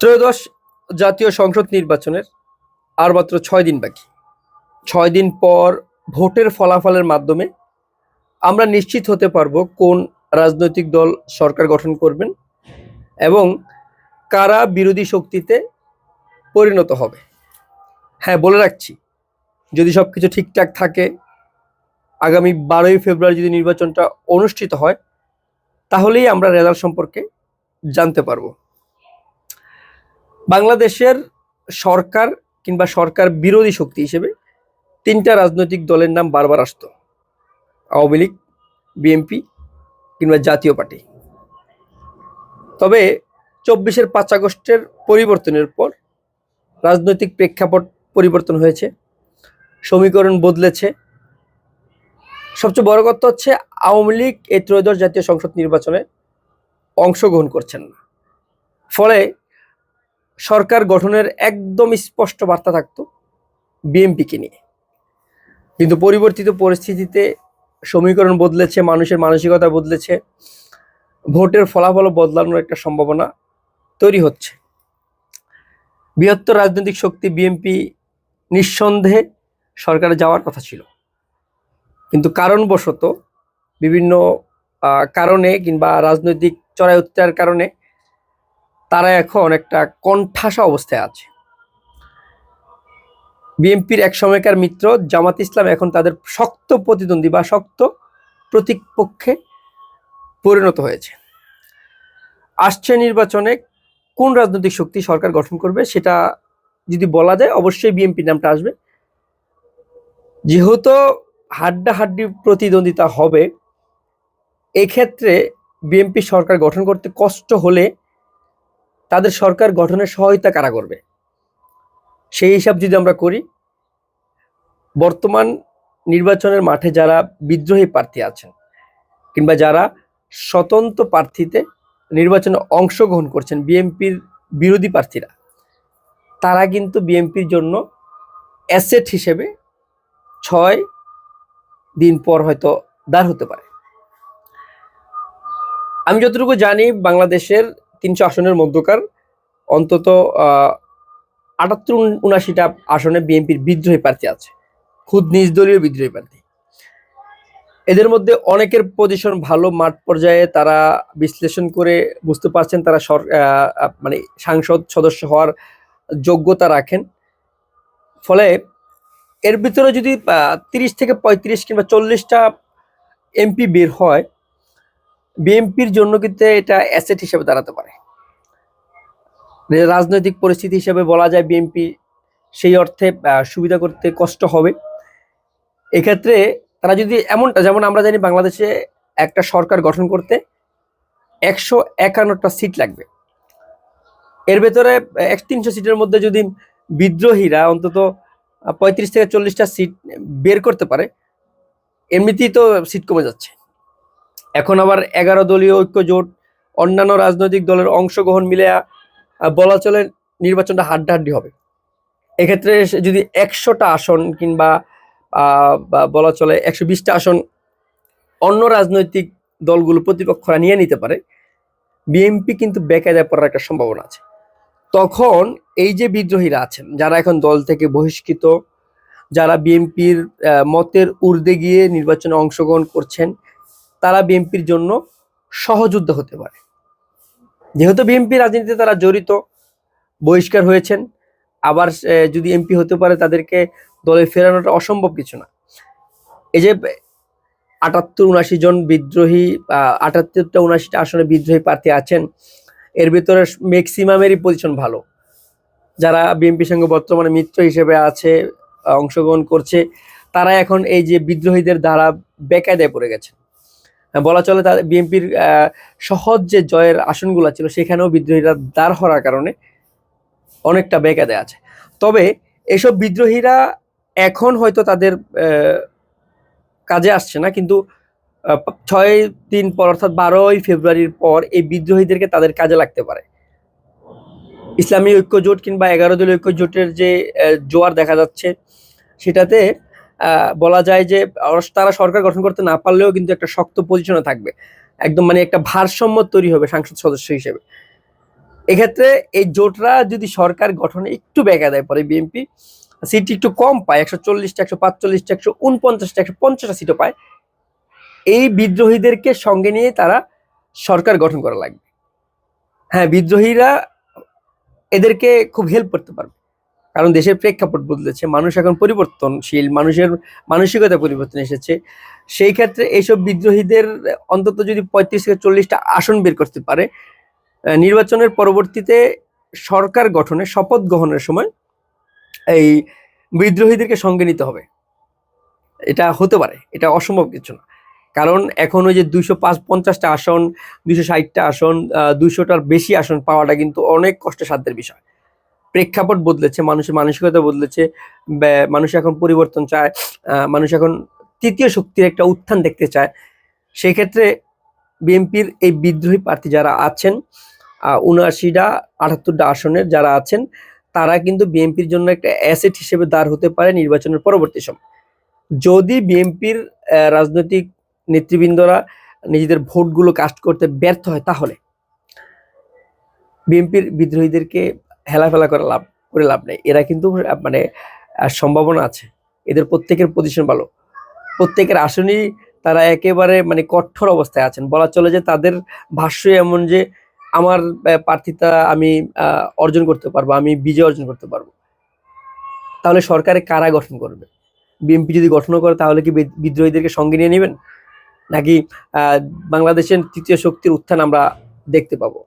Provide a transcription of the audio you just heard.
ত্রয়োদশ জাতীয় সংসদ নির্বাচনের আর মাত্র ছয় দিন বাকি। ছয় দিন পর ভোটের ফলাফলের মাধ্যমে আমরা নিশ্চিত হতে পারব কোন রাজনৈতিক দল সরকার গঠন করবেন এবং কারা বিরোধী শক্তিতে পরিণত হবে। হ্যাঁ বলে রাখছি, যদি সব কিছু ঠিকঠাক থাকে, আগামী বারোই ফেব্রুয়ারি যদি নির্বাচনটা অনুষ্ঠিত হয়, তাহলেই আমরা রেজাল্ট সম্পর্কে জানতে পারব। বাংলাদেশের সরকার কিংবা সরকার বিরোধী শক্তি হিসেবে তিনটা রাজনৈতিক দলের নাম বারবার আসতো। আওয়ামী লীগ, বিএনপি কিংবা জাতীয় পার্টি। তবে চব্বিশের পাঁচ আগস্টের পরিবর্তনের পর রাজনৈতিক প্রেক্ষাপট পরিবর্তন হয়েছে, সমীকরণ বদলেছে। সবচেয়ে বড় কথা হচ্ছে আওয়ামী লীগ এই ত্রয়োদশ জাতীয় সংসদ নির্বাচনে অংশগ্রহণ করছেন না। ফলে সরকার গঠনের একদম স্পষ্ট বার্তা থাকতো বিএনপিকে নিয়ে। কিন্তু পরিবর্তিত পরিস্থিতিতে সমীকরণ বদলেছে, মানুষের মানসিকতা বদলেছে, ভোটের ফলাফল বদলানোর একটা সম্ভাবনা তৈরি হচ্ছে। বৃহত্তর রাজনৈতিক শক্তি বিএনপি নিঃসন্দেহে সরকারে যাওয়ার কথা ছিল। কিন্তু কারণবশত বিভিন্ন কারণে কিংবা রাজনৈতিক চড়াই উত্তার কারণে তারা এখন একটা কণ্ঠাসা অবস্থায় আছে। বিএনপির এক সময়কার মিত্র জামাত ইসলাম এখন তাদের শক্ত প্রতিদ্বন্দ্বী বা শক্ত প্রতিপক্ষে পরিণত হয়েছে। আসছে নির্বাচনে কোন রাজনৈতিক শক্তি সরকার গঠন করবে সেটা যদি বলা যায়, অবশ্যই বিএনপি নামটা আসবে। যেহেতু হাড্ডাহাড্ডি প্রতিদ্বন্দ্বিতা হবে, এক্ষেত্রে বিএনপি সরকার গঠন করতে কষ্ট হলে তাদের সরকার গঠনের সহায়তা কারা করবে? সেই হিসাব যদি আমরা করি, বর্তমান নির্বাচনের মাঠে যারা বিদ্রোহী প্রার্থী আছেন কিংবা যারা স্বতন্ত্র প্রার্থীতে নির্বাচনে অংশগ্রহণ করছেন বিএনপির বিরোধী প্রার্থীরা, তারা কিন্তু বিএনপির জন্য অ্যাসেট হিসেবে ছয় দিন পর হয়তো দাঁড় হতে পারে। আমি যতটুকু জানি, বাংলাদেশের তিনশো আসনের মধ্যকার, অন্তত আটাত্তর উনাশিটা আসনে বিএনপির বিদ্রোহী প্রার্থী আছে। খুদ নিজ দলীয় বিদ্রোহী প্রার্থী। এদের মধ্যে অনেকের পজিশন ভালো, মাঠ পর্যায়ে তারা বিশ্লেষণ করে বুঝতে পারছেন তারা মানে সাংসদ সদস্য হওয়ার যোগ্যতা রাখেন। ফলে এর ভিতরে যদি তিরিশ থেকে পঁয়ত্রিশ কিংবা চল্লিশটা এমপি বের হয় বিএনপির জন্য কিন্তু এটা অ্যাসেট হিসেবে দাঁড়াতে পারে। রাজনৈতিক পরিস্থিতি হিসেবে বলা যায় বিএনপি সেই অর্থে সুবিধা করতে কষ্ট হবে। এক্ষেত্রে তারা যদি এমনটা, যেমন আমরা জানি বাংলাদেশে একটা সরকার গঠন করতে একশো একান্নটা সিট লাগবে। এর ভেতরে এক তিনশো সিটের মধ্যে যদি বিদ্রোহীরা অন্তত পঁয়ত্রিশ থেকে চল্লিশটা সিট বের করতে পারে, এমনিতেই তো সিট কমে যাচ্ছে। এখন আবার এগারো দলীয় ঐক্য জোট, অন্যান্য রাজনৈতিক দলের অংশগ্রহণ মিলে বলা চলে নির্বাচনটা হাড্ডাহাড্ডি হবে। এক্ষেত্রে যদি একশোটা আসন কিংবা বলা চলে একশো বিশটা আসন অন্য রাজনৈতিক দলগুলো প্রতিপক্ষরা নিয়ে নিতে পারে, বিএনপি কিন্তু বেকায়দায় পড়ার একটা সম্ভাবনা আছে। তখন এই যে বিদ্রোহীরা আছেন, যারা এখন দল থেকে বহিষ্কৃত, যারা বিএনপির মতের ঊর্ধ্বে গিয়ে নির্বাচনে অংশগ্রহণ করছেন তারা বিএনপির জন্য সহযোদ্ধা হতে পারে। যেহেতু বিএনপি রাজনীতিতে তারা জড়িত, বহিষ্কার হয়েছেন, আবার যদি এমপি হতে পারে তাদেরকে দলে ফেরানোটা অসম্ভব কিছু না। এই যে আটাত্তর, উনাশি জন বিদ্রোহী আটাত্তরটা, উনাশিটা আসনে বিদ্রোহী প্রার্থী আছেন, এর ভিতরে ম্যাক্সিমামেরই পজিশন ভালো। যারা বিএনপির সঙ্গে বর্তমানে মিত্র হিসেবে আছে, অংশগ্রহণ করছে, তারা এখন এই যে বিদ্রোহীদের দ্বারা বেকায়দায় পড়ে গেছে বলা চলে তাদের বিএনপির সহজ যে জয়ের আসনগুলো ছিল, সেখানেও বিদ্রোহীরা দাঁড় হওয়ার কারণে অনেকটা বেকায়দায় আছে। তবে এসব বিদ্রোহীরা এখন হয়তো তাদের কাজে আসছে না, কিন্তু ছয় দিন পর অর্থাৎ বারোই ফেব্রুয়ারির পর এই বিদ্রোহীদেরকে তাদের কাজে লাগতে পারে। ইসলামী ঐক্য জোট কিংবা এগারো দলীয় ঐক্য জোটের যে জোয়ার দেখা যাচ্ছে, সেটাতে বলা যায় যে তারা সরকার গঠন করতে না পারলেও কিন্তু একটা শক্ত পজিশনে থাকবে। একদম মানে একটা ভারসাম্য তৈরি হবে সাংসদ সদস্য হিসেবে। এক্ষেত্রে এই জোটরা যদি সরকার গঠনে একটু ব্যাগা দেয়, পরে বিএনপি সিট একটু কম পায়, একশো চল্লিশটা, একশো পাঁচচল্লিশটা, একশো উনপঞ্চাশটা একশো পঞ্চাশটা সিটও পায়, এই বিদ্রোহীদেরকে সঙ্গে নিয়ে তারা সরকার গঠন করা লাগবে। হ্যাঁ বিদ্রোহীরা এদেরকে খুব হেল্প করতে পারবে। কারণ দেশের প্রেক্ষাপট বদলেছে, মানুষ এখন পরিবর্তনশীল, মানুষের মানসিকতা পরিবর্তন এসেছে। সেই ক্ষেত্রে এইসব বিদ্রোহীদের অন্তত যদি পঁয়ত্রিশ থেকে চল্লিশটা আসন বের করতে পারে নির্বাচনের পরবর্তীতে সরকার গঠনে, শপথ গ্রহণের সময় এই বিদ্রোহীদেরকে সঙ্গে নিতে হবে। এটা হতে পারে, এটা অসম্ভব কিছু না। কারণ এখন ওই যে দুইশো পাঁচ পঞ্চাশটা আসন, দুইশো ষাটটা আসন দুইশোটার বেশি আসন পাওয়াটা কিন্তু অনেক কষ্টসাধ্যের বিষয়। প্রেক্ষাপট বদলেছে, মানুষের মানসিকতা বদলেছে মানুষ এখন পরিবর্তন চায় মানুষ এখন তৃতীয় শক্তির একটা উত্থান দেখতে চায়। সেই ক্ষেত্রে বিএনপির এই বিদ্রোহী প্রার্থী যারা আছেন উনআশিটা, আটাত্তরটা আসনের যারা আছেন, তারা কিন্তু বিএনপির জন্য একটা অ্যাসেট হিসেবে দাঁড় হতে পারে নির্বাচনের পরবর্তী সময়। যদি বিএনপির রাজনৈতিক নেতৃবৃন্দরা নিজেদের ভোটগুলো কাস্ট করতে ব্যর্থ হয়, তাহলে বিএনপির বিদ্রোহীদেরকে হেলাফেলা করে লাভ করে লাভ নেই। এরা কিন্তু মানে সম্ভাবনা আছে। এদের প্রত্যেকের পজিশন ভালো। প্রত্যেকের আসনই তারা একেবারে মানে কঠোর অবস্থায় আছেন। বলা চলে যে তাদের ভাষ্য এমন যে, আমার প্রার্থিতা আমি অর্জন করতে পারব, আমি বিজয় অর্জন করতে পারব। তাহলে সরকারে কারা গঠন করবে? বিএনপি যদি গঠন করে, তাহলে কি বিদ- বিদ্রোহীদেরকে সঙ্গে নিয়ে নেবেন? নাকি বাংলাদেশের তৃতীয় শক্তির উত্থান আমরা দেখতে পাবো?